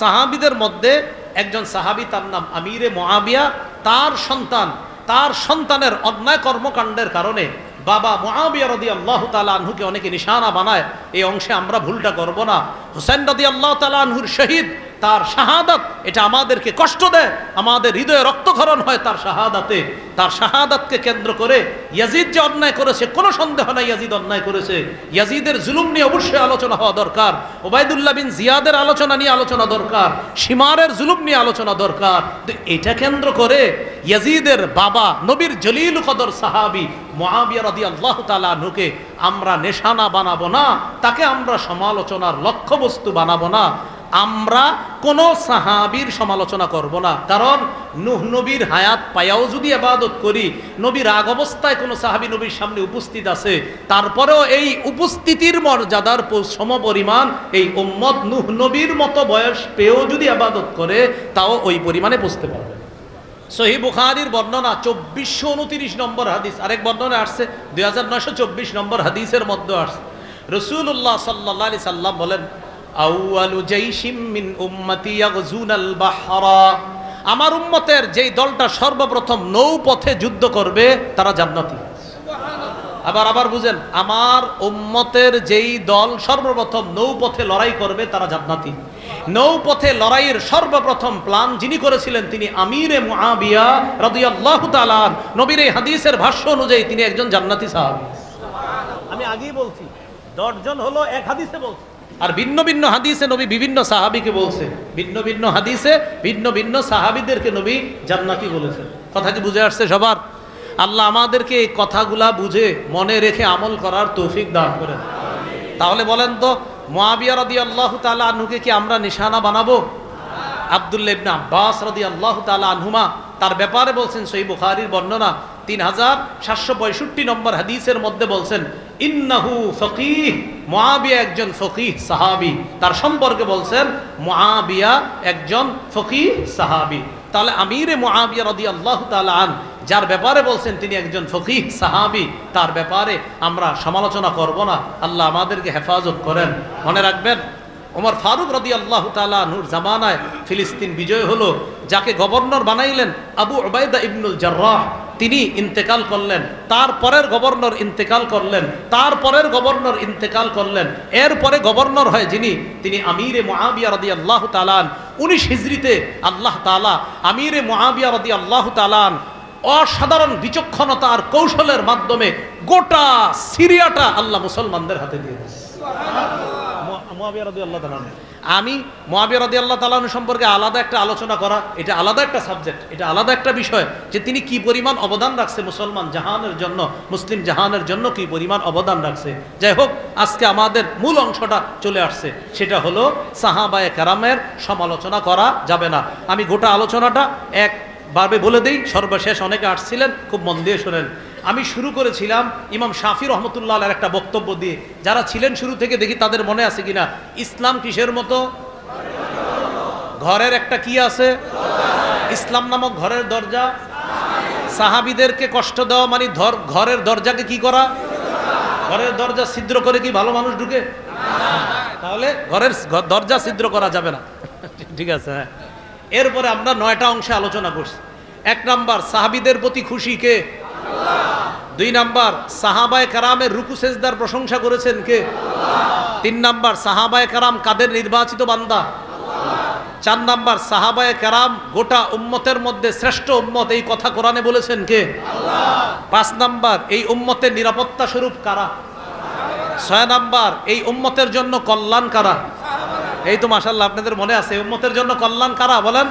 সাহাবিদের মধ্যে একজন সাহাবি, তার নাম আমিরে মহাবিয়া তার সন্তান, তার সন্তানের অন্যায় কর্মকাণ্ডের কারণে বাবা মোয়াবিয়া রদি আল্লাহ তালা আনহুকে অনেকে নিশানা বানায়, এই অংশে আমরা ভুলটা করব না। হুসেন রদি আল্লাহ তালা আনহুর শহীদ তার শাহাদাত, এটা আমাদেরকে কষ্ট দেয়, আমাদের হৃদয়ে রক্তক্ষরণ হয় তার শাহাদাতে। তার শাহাদাতকে কেন্দ্র করে ইয়াজিদ যে অন্যায় করেছে, কোনো সন্দেহ নাই ইয়াজিদ অন্যায় করেছে। ইয়াজিদের জুলুম নিয়ে অবশ্যই আলোচনা হওয়া দরকার। ওবায়দুল্লাহ বিন জিয়াদের আলোচনা নিয়ে আলোচনা দরকার। সীমারের জুলুম নিয়ে আলোচনা দরকার। তো এটা কেন্দ্র করে ইয়াজিদের বাবা নবীর জলিল কদর সাহাবি মহাবিয়া রদি আল্লাহ তালা নুকে আমরা নেশানা বানাবো না, তাকে আমরা সমালোচনার লক্ষ্যবস্তু বানাবো না। আমরা কোনো সাহাবির সমালোচনা করব না। কারণ নুহ নবীর হায়াত পায়াও যদি আবাদত করি নবীর আগ অবস্থায় কোনো সাহাবি নবীর সামনে উপস্থিত আছে, তারপরেও এই উপস্থিতির মর্যাদার প- সমপরিমাণ এই উম্মত নুহ নবীর মতো বয়স পেয়েও যদি আবাদত করে, তাও ওই পরিমাণে বুঝতে পারবে। সহি বুখারির বর্ণনা চব্বিশশো উনতিরিশ নম্বর হাদিস। আরেক বর্ণনা আসছে, দুই হাজার নয়শো চব্বিশ নম্বর হাদিসের মধ্যে আসছে। রসুল্লাহ সাল্লাহ আলি সাল্লাম বলেন আউয়ালু জাইশিম মিন উম্মতি ইয়াগজুনাল বাহরা। আমার উম্মতের যেই দলটা সর্বপ্রথম নৌপথে যুদ্ধ করবে, তারা জান্নাতি। আবার আবার বুঝেন, আমার উম্মতের যেই দল সর্বপ্রথম নৌপথে লড়াই করবে, তারা জান্নাতি। নৌপথে লড়াইয়ের সর্বপ্রথম প্লান যিনি করেছিলেন, তিনি আমিরে মুআবিয়া রাদিয়াল্লাহু তাআলা নবীর এই হাদিসের ভাষ্য অনুযায়ী তিনি একজন জান্নাতি সাহাবী। আমি আগেই বলছি, দশজন হলো এক হাদিসে বলছে। আর ভিন্ন ভিন্ন হাদিসে নবী বিভিন্ন সাহাবিকে বলছে। ভিন্ন ভিন্ন হাদিসে ভিন্ন ভিন্ন সাহাবিদেরকে নবী জান্নাতি বলেছেন। কথা কি বুঝে আসছে সবার? আল্লাহ আমাদেরকে এই কথাগুলা বুঝে, মনে রেখে আমল করার তৌফিক দান করেন। তাহলে বলেন তো মোয়াবিয়া রদি আল্লাহ তালা আনহুকে কি আমরা নিশানা বানাবো? আবদুল্লা ইবনা আব্বাস রদি আল্লাহ তালা আনহুমা তার ব্যাপারে বলছেন সই বুখারির বর্ণনা তিন হাজার সাতশো পঁয়ষট্টি নম্বর হাদিসের মধ্যে বলছেন ইন্নাহু ফকিহ। মোয়াবিয়া একজন ফকিহ সাহাবি। তার সম্পর্কে বলছেন মোয়াবিয়া একজন ফকিহ সাহাবি। তাহলে আমিরে মোয়াবিয়া রদি আল্লাহ আন, যার ব্যাপারে বলছেন তিনি একজন ফকিহ সাহাবি, তার ব্যাপারে আমরা সমালোচনা করব না। আল্লাহ আমাদেরকে হেফাজত করেন। মনে রাখবেন, ওমর ফারুক রদি আল্লাহ তালা নূর জামানায় ফিলিস্তিন বিজয় হলো, যাকে গভর্নর বানাইলেন আবু ওবায়দা ইবনুল জার্রাহ। তিনি ইন্তেকাল করলেন তারপরের গভর্নর ইন্তেকাল করলেন তারপরের গভর্নর ইন্তেকাল করলেন এরপরে গভর্নর হয় যিনি, তিনি আমিরে মোয়াবিয়া রদি আল্লাহ তালান উনিশ হিজড়িতে আল্লাহ তালা আমিরে মোয়াবিয়া রদি আল্লাহ তালান অসাধারণ বিচক্ষণতা আর কৌশলের মাধ্যমে গোটা সিরিয়াটা আল্লাহ মুসলমানদের হাতে দিয়ে দিয়েছে। আমি মহাবিয়া রদি আল্লাহ তালানু সম্পর্কে আলাদা একটা আলোচনা করা, এটা আলাদা একটা সাবজেক্ট এটা আলাদা একটা বিষয় যে তিনি কি পরিমাণ অবদান রাখছে মুসলমান জাহানের জন্য, মুসলিম জাহানের জন্য কি পরিমাণ অবদান রাখছে। যাই হোক, আজকে আমাদের মূল অংশটা চলে আসছে, সেটা হলো সাহাবায়ে কারামের সমালোচনা করা যাবে না। আমি গোটা আলোচনাটা এক বলে দিই, সর্বশেষ অনেকে আসছিলেন, খুব মন দিয়ে শোনেন। আমি শুরু করেছিলাম ইমাম শাফি রহমতুল্লাহ একটা বক্তব্য দিয়ে। যারা ছিলেন শুরু থেকে দেখি তাদের মনে আছে কিনা? ইসলাম কিসের মতো? ঘরের একটা কি আছে? ইসলাম নামক ঘরের দরজা। সাহাবিদেরকে কষ্ট দেওয়া মানে ধর ঘরের দরজাকে কি করা? ঘরের দরজা ছিদ্র করে কি ভালো মানুষ ঢুকে? তাহলে ঘরের দরজা ছিদ্র করা যাবে না। ঠিক আছে হ্যাঁ। এরপরে আমরা নয়টা অংশে আলোচনা করছি। এক নাম্বার, সাহাবিদের প্রতি খুশি কে? দুই নাম্বার, সাহাবায় কারামের রুকু সেজদার প্রশংসা করেছেন কে? তিন নাম্বার, সাহাবায় কারাম কাদের নির্বাচিত বান্দা? চার নাম্বার, সাহাবায় কারাম গোটা উম্মতের মধ্যে শ্রেষ্ঠ উম্মত এই কথা কোরআনে বলেছেন কে? পাঁচ নাম্বার, এই উম্মতের নিরাপত্তা স্বরূপ কারা? ছয় নাম্বার, এই উম্মতের জন্য কল্যাণ কারা? এই তো মাসাল্লাহ আপনাদের মনে আছে উম্মতের জন্য কল্যাণ কারা? বলেন।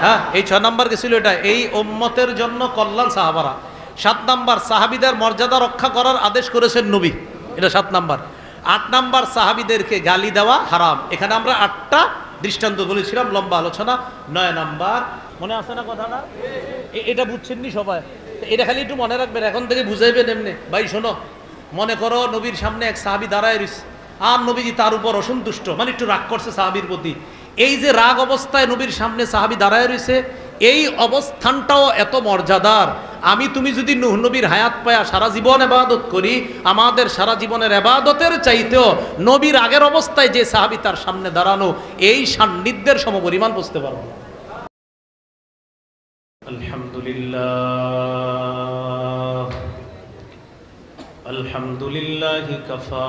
হ্যাঁ এই ছয় নাম্বার কি ছিল এটা? এই উম্মতের জন্য কল্যাণ সাহাবারা। সাত নাম্বার, সাহাবিদের মর্যাদা রক্ষা করার আদেশ করেছেন নবী। এটা সাত নাম্বার। আট নাম্বার, সাহাবিদেরকে গালি দেওয়া হারাম। এখানে আমরা আটটা দৃষ্টান্ত বলেছিলাম, লম্বা আলোচনা। নয় নাম্বার, মনে আছে না কথাটা? এ- এটা বুঝছেননি সবাই? এটা খালি একটু মনে রাখবেন, এখন থেকে বুঝাইবেন এমনি। ভাই, শোনো, মনে করো নবীর সামনে এক সাহাবি দাঁড়ায় রয়েছে আর নবীজি তার উপর অসন্তুষ্ট মানে একটু রাগ করছে সাহাবির প্রতি। এই যে রাগ অবস্থায় নবীর সামনে সাহাবি দাঁড়ায় রয়েছে এই অবস্থানটাও এত মর্যাদার। আমি তুমি যদি নুহ নবীর হায়াত পায়া সারা জীবন এবাদত করি, আমাদের সারা জীবনের এবাদতের চাইতেও নবীর আগের অবস্থায় যে সাহাবি তার সামনে দাঁড়ানো, এই সান্নিধ্যের সমপরিমাণ বুঝতে পারব। আলহামদুলিল্লাহ। আলহামদুলিল্লাহ কফা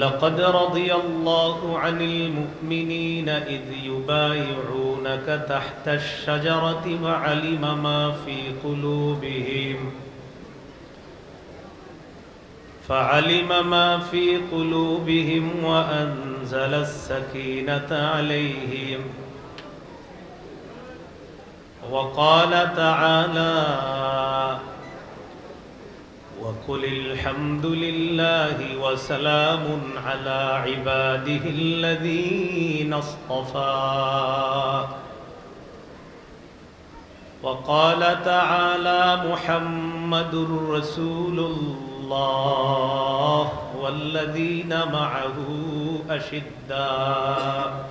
لقد رضي الله عن المؤمنين إذ يبايعونك تحت الشجرة وعلم ما في قلوبهم. فعلم ما في قلوبهم وأنزل السكينة عليهم. وقال تعالى وقل الحمد لله وسلام على عباده الذين اصطفى. وقال تعالى محمد رسول الله والذين معه أشداء.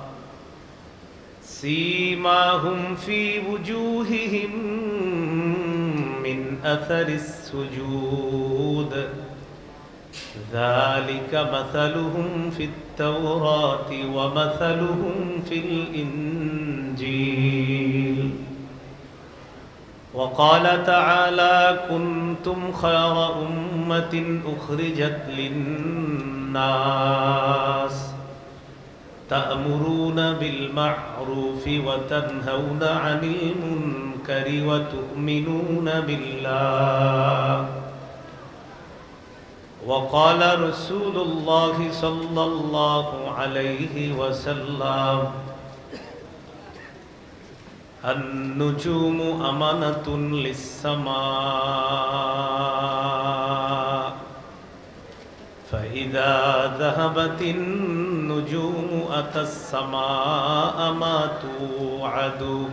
سيماهم في وجوههم من أثر السجود. ذلك مثلهم في التوراة ومثلهم في الإنجيل. وقال تعالى كنتم خير أمة أخرجت للناس تأمرون بالمعروف وتنهون عن المنكر وتؤمنون بالله. وقال رسول الله صلى الله عليه وسلم النجوم أمانة للسماء فإذا ذهبت النجوم أتى السماء ما توعد.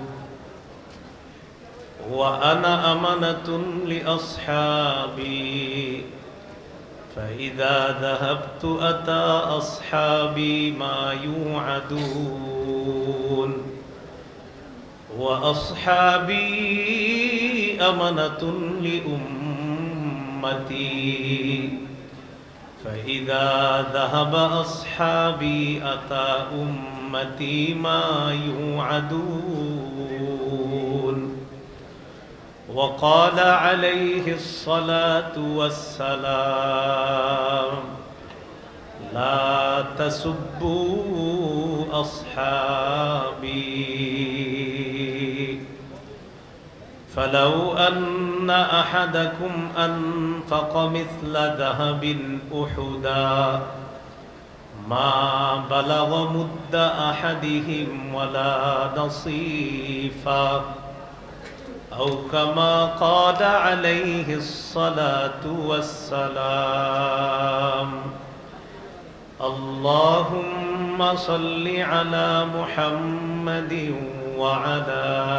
وأنا أمنة لأصحابي فإذا ذهبت أتى أصحابي ما يوعدون. وأصحابي أمنة لأمتي. فإذا ذهب أصحابي أتى أمتي ما يوعدون وقال عليه الصلاة والسلام لا تسبوا أصحابي. فلو أن أحدكم أنفق مثل ذهب أحدا ما بلغ مد أحدهم ولا نصيفا أو كما قال عليه الصلاة والسلام اللهم صل على محمد وعلى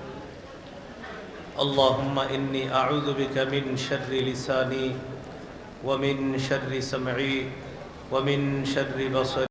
اللهم إني أعوذ بك من شر لساني ومن شر سمعي ومن شر بصري.